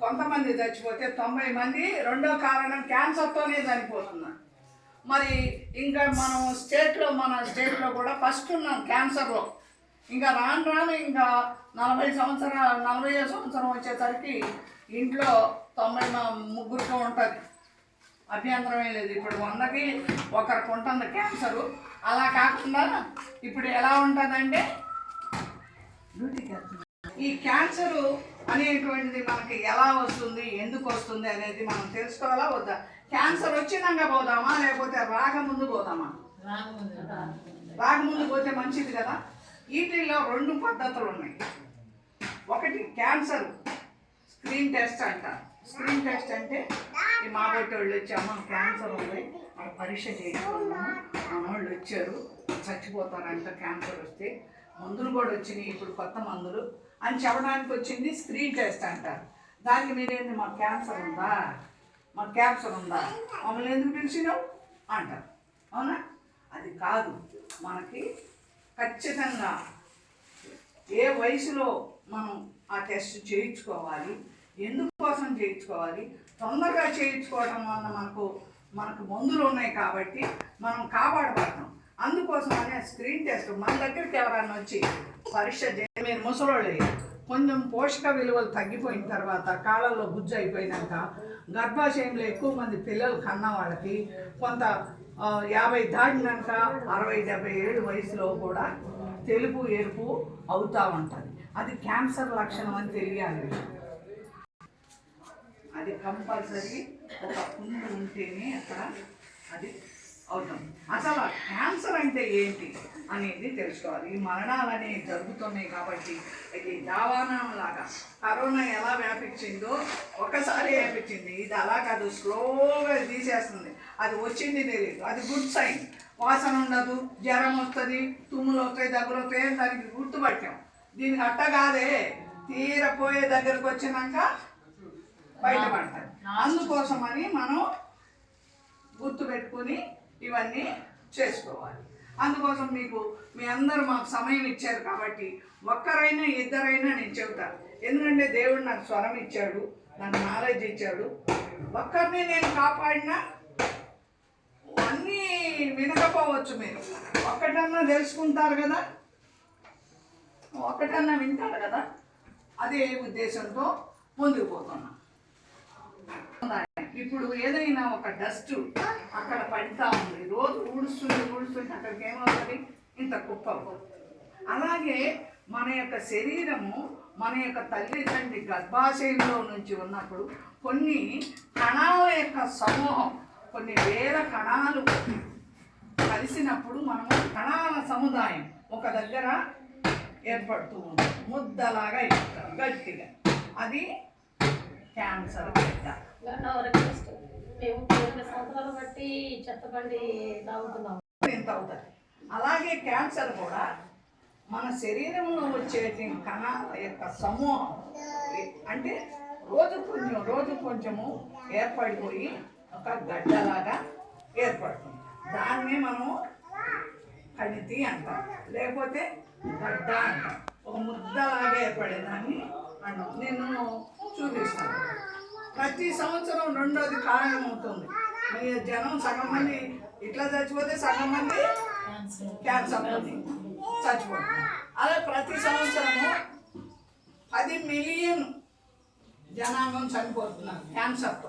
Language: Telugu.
కొంతమంది చచ్చిపోతే తొంభై మంది రెండో కారణం క్యాన్సర్తోనే చనిపోతున్నారు మరి ఇంకా మనం స్టేట్లో మన స్టేట్లో కూడా ఫస్ట్ ఉన్నాం క్యాన్సర్లో. ఇంకా రాను రాను ఇంకా నలభై సంవత్సరాలు నలభై సంవత్సరం వచ్చేసరికి ఇంట్లో తొంభై మ- ముగ్గురికి ఉంటుంది. అభ్యంతరమే లేదు. ఇప్పుడు వందకి ఒకరికి ఉంటుంది క్యాన్సరు. అలా కాకుండా ఇప్పుడు ఎలా ఉంటుందంటే ఈ క్యాన్సరు అనేటువంటిది మనకి ఎలా వస్తుంది ఎందుకు వస్తుంది అనేది మనం తెలుసుకోవాలా వద్దా? క్యాన్సర్ వచ్చినాక పోదామా లేకపోతే రాకముందు పోదామా? రాకముందు పోతే మంచిది కదా? వీటిల్లో రెండు పద్ధతులు ఉన్నాయి. ఒకటి క్యాన్సర్. స్క్రీన్ టెస్ట్ అంటారు స్క్రీన్ టెస్ట్ అంటే ఈ మాబట్టి వాళ్ళు వచ్చాము క్యాన్సర్ ఉంది. ఆ పరీక్ష చేయించుకున్నాము వాళ్ళు వచ్చారు. చచ్చిపోతారంట క్యాన్సర్ వస్తే. మందులు కూడా వచ్చినాయి ఇప్పుడు కొత్త మందులు. అని చెప్పడానికి వచ్చింది స్క్రీన్ టెస్ట్ అంటారు. దానికి మీరేంది మాకు క్యాన్సర్ ఉందా? మాకు క్యాన్సర్ ఉందా? మమ్మల్ని ఎందుకు పిలిచినావు? అంటారు. అవునా? అది కాదు. మనకి ఖచ్చితంగా ఏ వయసులో మనం ఆ టెస్ట్ చేయించుకోవాలి ఎందుకోసం చేయించుకోవాలి తొందరగా చేయించుకోవడం వల్ల మనకు మనకు మందులు ఉన్నాయి కాబట్టి మనం కాపాడబడతాం. అందుకోసమనే స్క్రీన్ టెస్ట్ మన దగ్గరికి ఎవరైనా వచ్చి పరీక్ష చేసి మీరు ముసలోళ్ళు కొంచెం పోషక విలువలు తగ్గిపోయిన తర్వాత కాళ్ళల్లో గుజ్జు అయిపోయినాక గర్భాశయంలో ఎక్కువ మంది పిల్లలు కన్న వాళ్ళకి కొంత యాభై దాటినాక అరవై డెబ్బై ఏడు వయసులో కూడా తెలుపు ఎరుపు అవుతూ ఉంటుంది. అది క్యాన్సర్ లక్షణం అని తెలియాలి. అది కంపల్సరీ ఒక పుండు ఉంటేనే అక్కడ అది అవుతుంది అసలు క్యాన్సర్ అంటే ఏంటి అనేది తెలుసుకోవాలి. ఈ మరణాలు అనేవి జరుగుతున్నాయి కాబట్టి ఇది దావానం లాగా కరోనా ఎలా వ్యాపించిందో ఒకసారి వ్యాపించింది. ఇది అలా కాదు స్లోగా తీసేస్తుంది. అది వచ్చింది తెలియదు. అది గుడ్ సైన్. వాసన ఉండదు జ్వరం వస్తుంది తుమ్ములు వస్తాయి దగ్గర వస్తాయి దానికి గుర్తుపట్టాం. దీనికి అట్ట కాదే. తీరపోయే దగ్గరకు వచ్చినాక బయటపడతాయి. అందుకోసమని మనం గుర్తుపెట్టుకుని ఇవన్నీ చేసుకోవాలి. అందుకోసం మీకు మీ అందరూ మాకు సమయం ఇచ్చారు కాబట్టి ఒక్కరైనా ఇద్దరైనా నేను చెబుతాను ఎందుకంటే దేవుడు నాకు స్వరం ఇచ్చాడు నాకు నాలెడ్జ్ ఇచ్చాడు. ఒక్కరిని నేను కాపాడినా అన్నీ వినకపోవచ్చు మీరు. ఒక్కటన్నా తెలుసుకుంటారు కదా? ఒక్కటన్నా వింటారు కదా? అదే ఉద్దేశంతో ముందుకు పోతున్నా. ఇప్పుడు ఏదైనా ఒక డస్ట్ అక్కడ పడుతూ ఉంది. రోజు ఊడుస్తుంటే ఊడుస్తుంటే అక్కడికి ఏమవుతుంది? ఇంత కుప్ప అలాగే మన యొక్క శరీరము మన యొక్క తల్లిదండ్రి గర్భాశయంలో నుంచి ఉన్నప్పుడు కొన్ని కణాల యొక్క సమూహం కొన్ని వేల కణాలు కలిసినప్పుడు మనము కణాల సముదాయం ఒక దగ్గర ఏర్పడుతూ ఉంటుంది. ముద్దలాగా అయిపోతుంది గట్టిగా. అది క్యాన్సర్. మేము సంవత్సరాలు బట్టి చెత్తబండి తాగుతున్నాం ఎంత అవుతుంది అలాగే క్యాన్సర్ కూడా మన శరీరంలో వచ్చే కణాల యొక్క సమూహం అంటే రోజు కొంచెం రోజు కొంచెము ఏర్పడిపోయి ఒక గడ్డలాగా ఏర్పడుతుంది. దాన్ని మనము కణితి అంటాం. లేకపోతే గడ్డ అంటాం. ఒక ముద్దలాగా ఏర్పడేదాన్ని అంటాం. నేను చూపిస్తాను ప్రతి సంవత్సరం రెండోది కారణం అవుతుంది మీ జనం సగం మంది ఇట్లా చచ్చిపోతే సగం మంది క్యాన్సర్ చచ్చిపోతుంది అలా ప్రతి సంవత్సరము పది మిలియన్ జనాంగం చనిపోతున్నారు క్యాన్సర్తో.